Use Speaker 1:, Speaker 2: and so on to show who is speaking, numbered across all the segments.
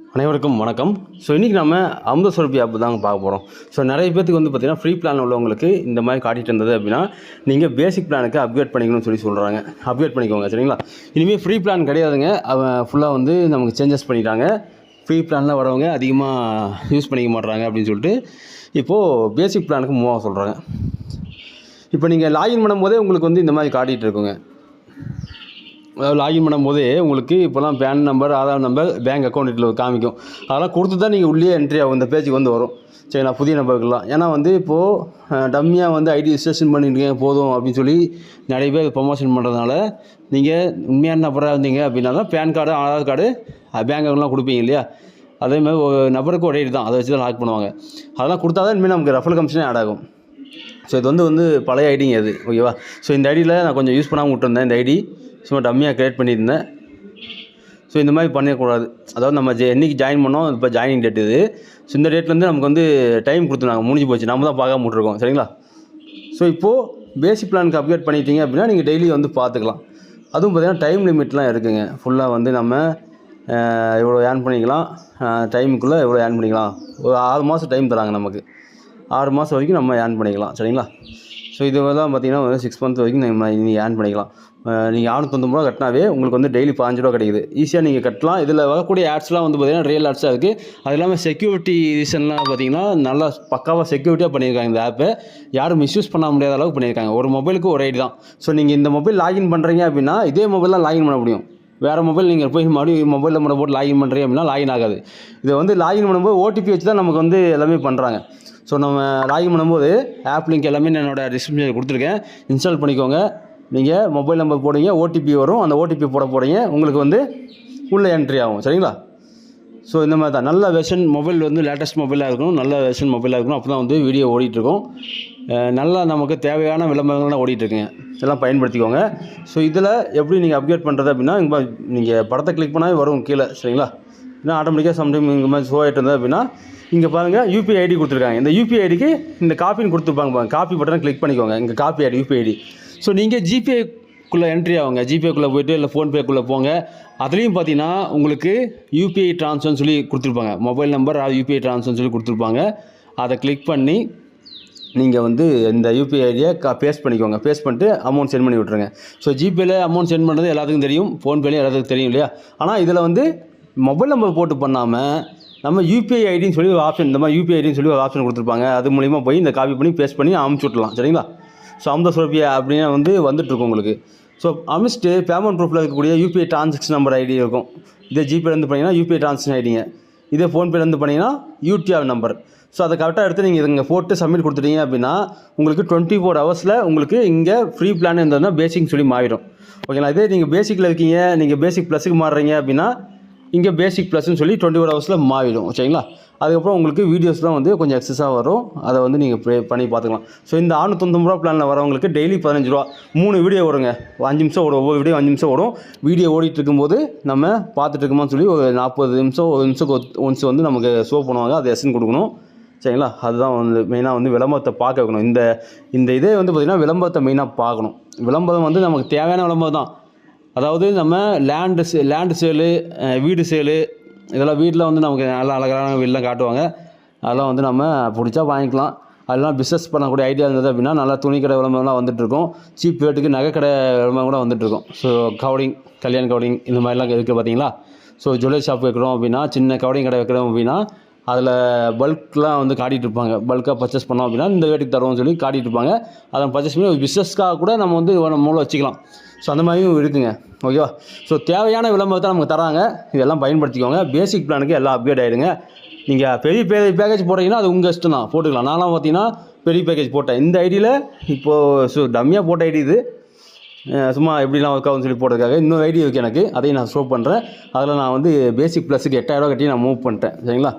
Speaker 1: அனைவருக்கும் வணக்கம். ஸோ இன்றைக்கி நம்ம அமுத சுரப்பி ஆப் தாங்க பார்க்க போகிறோம் ஸோ நிறைய பேத்துக்கு வந்து பார்த்திங்கன்னா ஃப்ரீ பிளான் உள்ளவங்களுக்கு இந்த மாதிரி காட்டிட்டு இருந்தது அப்படின்னா நீங்கள் பேசிக் பிளானுக்கு அப்கிரேட் பண்ணிக்கணும்னு சொல்லி சொல்கிறாங்க அப்கிரேட் பண்ணிக்கோங்க சரிங்களா? இனிமேல் ஃப்ரீ பிளான் கிடையாதுங்க. அவன் ஃபுல்லாக வந்து நமக்கு சேஞ்சஸ் பண்ணிட்டாங்க. ஃப்ரீ பிளானில் வரவங்க அதிகமாக யூஸ் பண்ணிக்க மாட்றாங்க அப்படின்னு சொல்லிட்டு இப்போது பேசிக் பிளானுக்கு மூவாக சொல்கிறாங்க இப்போ நீங்கள் லாகின் பண்ணும்போதே உங்களுக்கு வந்து இந்த மாதிரி காட்டிகிட்டு இருக்குங்க. லாகின் பண்ணும்போதே உங்களுக்கு இப்போலாம் PAN number Aadhaar number bank account இதில் காமிக்கும். அதெல்லாம் கொடுத்து தான் நீங்கள் உள்ளே என்ட்ரி ஆகும் இந்த பேஜுக்கு வந்து வரும். சரிங்களா புதிய நம்பருக்குலாம் ஏன்னா வந்து இப்போது டம்மியாக வந்து ஐடி ரிஜிஸ்ட்ரேஷன் பண்ணிருக்கீங்க போதும் அப்படின்னு சொல்லி நிறைய பேர் ப்ரொமோஷன் பண்ணுறதுனால நீங்கள் உண்மையான நபராக இருந்தீங்க அப்படின்னா தான் PAN card Aadhaar card bank அக்கௌண்ட்லாம் கொடுப்பீங்க இல்லையா? அதே மாதிரி ஒரு நபருக்கு ஒரே தான் அதை வச்சு தான் லாக் பண்ணுவாங்க. அதெல்லாம் கொடுத்தா தான் இனிமேல் நமக்கு ரஃபல் கமிஷனே ஆட் ஆகும். ஸோ இது வந்து வந்து பழைய ஐடிங்க அது ஓகேவா ஸோ இந்த ஐடியில் நான் கொஞ்சம் யூஸ் பண்ணாமல் விட்டுருந்தேன் இந்த ஐடி சும்மா டம்மியாக க்ரியேட் பண்ணியிருந்தேன். ஸோ இந்த மாதிரி பண்ணிடக்கூடாது அதாவது நம்ம ஜெ என்றைக்கு ஜாயின் பண்ணோம் இப்போ ஜாயினிங் டேட் இது. ஸோ இந்த டேட்லேருந்து நமக்கு வந்து டைம் கொடுத்துருந்தாங்க. முடிஞ்சு போச்சு. நம்ம தான் பார்க்காம விட்ருக்கோம் சரிங்களா? ஸோ இப்போது பேசிக் பிளானுக்கு அப்டேட் பண்ணிட்டீங்க அப்படின்னா நீங்கள் டெய்லி வந்து பார்த்துக்கலாம். அதுவும் பார்த்தீங்கன்னா டைம் லிமிட்லாம் இருக்குங்க. ஃபுல்லாக வந்து நம்ம இவ்வளோ ஏர்ன் பண்ணிக்கலாம்? டைமுக்குள்ளே இவ்வளோ ஏர்ன் பண்ணிக்கலாம்? ஒரு ஆறு மாதம் டைம் தராங்க நமக்கு. ஆறு மாதம் வரைக்கும் நம்ம ஏர்ன் பண்ணிக்கலாம். சரிங்களா? ஸோ இது தான் பார்த்தீங்கன்னா வந்து சிக்ஸ் மந்த் வரைக்கும் நீங்கள் நீங்கள் ஏர்ன் பண்ணிக்கலாம். நீங்கள் ஆறுநூத்தொம்பது ரூபா கட்டினாவே உங்களுக்கு வந்து டெய்லி பாஞ்சு ரூபா கிடைக்குது. ஈஸியாக நீங்கள் கட்டலாம். இதில் வரக்கூடிய ஆட்ஸ்லாம் வந்து பார்த்திங்கன்னா ரியல் ஆட்ஸாக இருக்குது அது இல்லாமல் செக்யூரிட்டி ரீசன்லாம் பார்த்தீங்கன்னா நல்லா பக்காவாக செக்யூரிட்டியாக பண்ணியிருக்காங்க இந்த ஆப்பை யாரும் மிஸ்யூஸ் பண்ண முடியாத அளவுக்கு பண்ணியிருக்காங்க. ஒரு மொபைலுக்கு ஒரு ஐடி தான். ஸோ நீங்கள் இந்த மொபைல் லாகின் பண்ணுறீங்க அப்படின்னா இதே மொபைல் லாகின் பண்ண முடியும். வேறு மொபைல் நீங்கள் போய் மறுபடியும் மொபைல் நம்பரை போட்டு லாகின் பண்ணுறீங்க அப்படின்னா லாகின் ஆகாது. இதை வந்து லாகின் பண்ணும்போது ஓடிபி வச்சு தான் நமக்கு வந்து எல்லாமே பண்ணுறாங்க ஸோ நம்ம லாகின் பண்ணும்போது ஆப் லிங்க் எல்லாமே நான் என்னோட டிஸ்கிரிப்ஷனில் கொடுத்துருக்கேன். இன்ஸ்டால் பண்ணிக்கோங்க. நீங்கள் மொபைல் நம்பர் போடுங்க ஓடிபி வரும். அந்த ஓடிபி போட போகிறீங்க உங்களுக்கு வந்து உள்ளே என்ட்ரி ஆகும். சரிங்களா? ஸோ இந்த மாதிரி தான். நல்ல வெர்ஷன் மொபைல் வந்து லேட்டஸ்ட் மொபைலாக இருக்கணும். நல்ல வெர்ஷன் மொபைலாக இருக்கணும். அப்போ தான் வந்து வீடியோ ஓடிட்டுருக்கோம் நல்லா நமக்கு தேவையான விளம்பரங்கள்லாம் ஓடிட்டுருக்குங்க இதெல்லாம் பயன்படுத்திக்கோங்க. ஸோ இதில் எப்படி நீங்கள் அப்டேட் பண்ணுறது அப்படின்னா இங்கே நீங்கள் படத்தை கிளிக் பண்ணாவே வரும் கீழே சரிங்களா? ஏன்னா ஆட்டோமேட்டிக்காக சம்டைம் இந்த மாதிரி ஷோ ஆகிட்டு இருந்தது அப்படின்னா இங்கே பாருங்கள் யூபிஐ ஐடி கொடுத்துருக்காங்க. இந்த யூபிஐ ஐடிக்கு இந்த காப்பின்னு கொடுத்துருப்பாங்க பாருங்க. காப்பி பட்டனை கிளிக் பண்ணிக்கோங்க. இங்கே copy ID UPI ID so நீங்கள் ஜிபேக்குள்ளே என்ட்ரி ஆகுங்க. ஜிபேக்குள்ளே போய்ட்டு இல்லை ஃபோன்பேக்குள்ளே போங்க. அதுலேயும் பார்த்தீங்கன்னா உங்களுக்கு யூபிஐ ட்ரான்ஸ்ஃபர்னு சொல்லி கொடுத்துருப்பாங்க. மொபைல் நம்பர் யூபிஐ ட்ரான்ஸ்ஃபர்னு சொல்லி கொடுத்துருப்பாங்க. அதை கிளிக் பண்ணி நீங்கள் வந்து இந்த யூபிஐ ஐடியை கா பேஸ்ட் பண்ணிக்கோங்க. பேஸ்ட் பண்ணிட்டு அமௌண்ட் சென்ட் பண்ணி விட்ருங்க ஸோ ஜிபேல அமௌண்ட் சென்ட் பண்ணுறது எல்லாத்துக்கும் தெரியும். ஃபோன்பேலையும் எல்லாத்துக்கும் தெரியும் இல்லையா? ஆனால் இதில் வந்து மொபைல் நம்பர் போட்டு பண்ணாமல் நம்ம யூபிஐ ஐடின்னு சொல்லி ஒரு ஆப்ஷன் இந்த மாதிரி யூபிஐ ஐடின்னு சொல்லி ஒரு ஆப்ஷன் கொடுத்துருப்பாங்க. அது மூலிமா போய் இந்த காப்பி பண்ணி பேஸ்ட் பண்ணி அமுச்சு விட்லாம் சரிங்களா? ஸோ அமுத சுரப்பியா அப்படின்னு வந்து வந்துட்டுருக்கும் உங்களுக்கு. ஸோ அமிச்சுட்டு பேமெண்ட் ப்ரூஃபில் இருக்கக்கூடிய யூபிஐ டிரான்சாக்ஷன் நம்பர் ஐடி இருக்கும். இதே ஜிபேலேருந்து பண்ணிங்கன்னா யூபிஐ டிரான்சாக்ஷன் ஐடிங்க இதே ஃபோன்பேலேருந்து பண்ணிங்கன்னா யூடிஆர் நம்பர் ஸோ அதை கரெக்டாக எடுத்து நீங்கள் இங்கே போட்டு சப்மிட் கொடுத்துட்டீங்க அப்படின்னா உங்களுக்கு டுவெண்ட்டி ஃபோர் ஹவர்ஸில் உங்களுக்கு இங்கே ஃப்ரீ பிளான் இருந்ததுன்னா பேசிக் சொல்லி மாறிடும். ஓகேங்களா இதே நீங்கள் பேசிக்கில் இருக்கீங்க நீங்கள் பேசிக் ப்ளஸுக்கு மாறுறீங்க அப்படின்னா இங்கே பேசிக் ப்ளஸ்ன்னு சொல்லி டுவெண்ட்டி ஃபோர் ஹவர்ஸில் மாறிடும். ஓகேங்களா அதுக்கப்புறம் உங்களுக்கு வீடியோஸ் தான் வந்து கொஞ்சம் எக்ஸஸாக வரும். அதை வந்து நீங்கள் ப்ளே பண்ணி பார்த்துக்கலாம். ஸோ இந்த ஆறுநூத்தொம்பது ரூபா பிளானில் வரவங்களுக்கு டெய்லி பதினஞ்சு ரூபா. மூணு வீடியோ வருங்க அஞ்சு நிமிஷம் ஓடும். ஒவ்வொரு வீடியோ அஞ்சு நிமிஷம் ஓடும். வீடியோ ஓடிட்டு இருக்கும்போது நம்ம பார்த்துட்டு இருக்கோமான்னு சொல்லி ஒரு நாற்பது நிமிஷம் ஒரு நிமிஷம் ஒன்ஸ் வந்து நமக்கு ஷோ பண்ணுவாங்க. அதை எஸ்என் கொடுக்கணும். சரிங்களா? அதுதான் வந்து மெயினாக வந்து விளம்பரத்தை பார்க்க வைக்கணும். இந்த இந்த இதே வந்து பார்த்திங்கன்னா விளம்பரத்தை மெயினாக பார்க்கணும். விளம்பரம் வந்து நமக்கு தேவையான விளம்பரம் தான். அதாவது நம்ம லேண்டு சே லேண்டு சேலு வீடு சேலு இதெல்லாம் வீட்டில் வந்து நமக்கு நல்லா அழகான வீடெலாம் காட்டுவாங்க. அதெல்லாம் வந்து நம்ம பிடிச்சா வாங்கிக்கலாம். அதெல்லாம் பிஸ்னஸ் பண்ணக்கூடிய ஐடியா இருந்தது அப்படின்னா நல்லா துணி கடை விளம்பரம்லாம் வந்துட்டுருக்கும். சீப் ரேட்டுக்கு நகை கடை விளம்பரம் கூட வந்துட்டுருக்கும். ஸோ கவுடிங் கல்யாண் கவுடிங் இந்த மாதிரிலாம் இருக்குது பார்த்தீங்களா? ஸோ ஜுவல்லரி ஷாப் வைக்கிறோம் அப்படின்னா சின்ன கவுடிங் கடை வைக்கிறோம் அப்படின்னா அதில் பல்க்லாம் வந்து காட்டிகிட்டு இருப்பாங்க பல்காக பர்ச்சேஸ் பண்ணோம் அப்படின்னா இந்த ரேட்டுக்கு தரோம்னு சொல்லி காட்டிகிட்டு இருப்பாங்க அதை பர்ச்சேஸ் பண்ணி ஒரு பிஸ்னஸ்க்காக கூட நம்ம வந்து மூலம் வச்சுக்கலாம். ஸோ அந்த மாதிரியும் இருக்குங்க. ஓகேவா ஸோ தேவையான விளம்பரத்தை நமக்கு தராங்க. இதெல்லாம் பயன்படுத்திக்கோங்க. பேசிக் பிளானுக்கு எல்லாம் அப்கிரேட் ஆகிடுங்க நீங்கள் பெரிய பெரிய பேக்கேஜ் போட்டிங்கன்னா அது உங்கள் இஷ்டம் தான். போட்டுக்கலாம். நான்லாம் பார்த்தீங்கன்னா பெரிய பேக்கேஜ் போட்டேன். இந்த ஐடியில் இப்போது ஸோ டம்மியாக போட்ட ஐடி இது. சும்மா எப்படிலாம் ஒர்க் ஆகும்னு சொல்லி போடுறதுக்காக இன்னொரு ஐடியா இருக்குது எனக்கு. அதையும் நான் ஷோ பண்ணுறேன் அதில் நான் வந்து பேசிக் ப்ளஸுக்கு எட்டாயிரரூவா கட்டி நான் மூவ் பண்ணிட்டேன். சரிங்களா?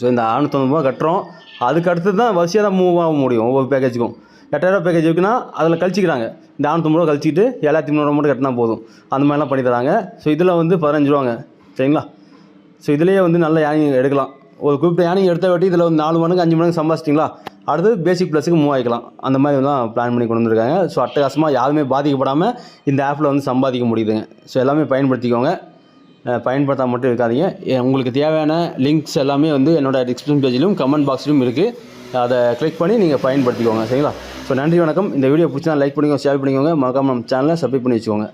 Speaker 1: ஸோ இந்த அறுநூத்தொம்பது ரூபா கட்டுறோம். அதுக்கு அடுத்து தான் வரிசையாக தான் மூவ் ஆக முடியும் ஒவ்வொரு பேக்கேஜுக்கும் எட்டாயிரம் பேக்கேஜ் இருக்குன்னா அதில் கழிச்சிக்கிறாங்க. இந்த அறுநூத்தொம்பது ரூபா கழிச்சிக்கிட்டு ஏழாயிரத்தி முந்நூறுவா மட்டும் கட்டினா போதும். அந்த மாதிரிலாம் பண்ணி தராங்க. ஸோ இதில் வந்து பதினஞ்சு ரூபாங்க. சரிங்களா? ஸோ இதிலேயே வந்து நல்ல யானிங் எடுக்கலாம். ஒரு குறிப்பிட்ட யானை எடுத்த வாட்டி இதில் வந்து நாலு மணிக்கு அஞ்சு மணிக்கு சம்பாதிச்சிட்டிங்களா? அடுத்து பேசிக் ப்ளஸுக்கு மூவ் ஆகிக்கலாம் அந்த மாதிரி தான் பிளான் பண்ணி கொண்டு வந்திருக்காங்க. ஸோ அட்டகாசமாக யாருமே பாதிக்கப்படாமல் இந்த ஆப்பில் வந்து சம்பாதிக்க முடியுதுங்க. ஸோ எல்லாமே பயன்படுத்திக்கோங்க. பயன்படுத்த மட்டும் இருக்காதீங்க. உங்களுக்கு தேவையான லிங்க்ஸ் எல்லாமே வந்து என்னோட டிஸ்கிரிப்ஷன் பேஜிலும் கமெண்ட் பாக்ஸ்லையும் இருக்குது அதை கிளிக் பண்ணி நீங்கள் பயன்படுத்திக்கோங்க. சரிங்களா? ஸோ நன்றி வணக்கம். இந்த வீடியோ பிடிச்சா லைக் பண்ணிக்கோங்க ஷேர் பண்ணிக்கோங்க. மறக்காமல் நம்ம சேனலை சப்ஸ்கிரைப் பண்ணி வச்சுக்கோங்க.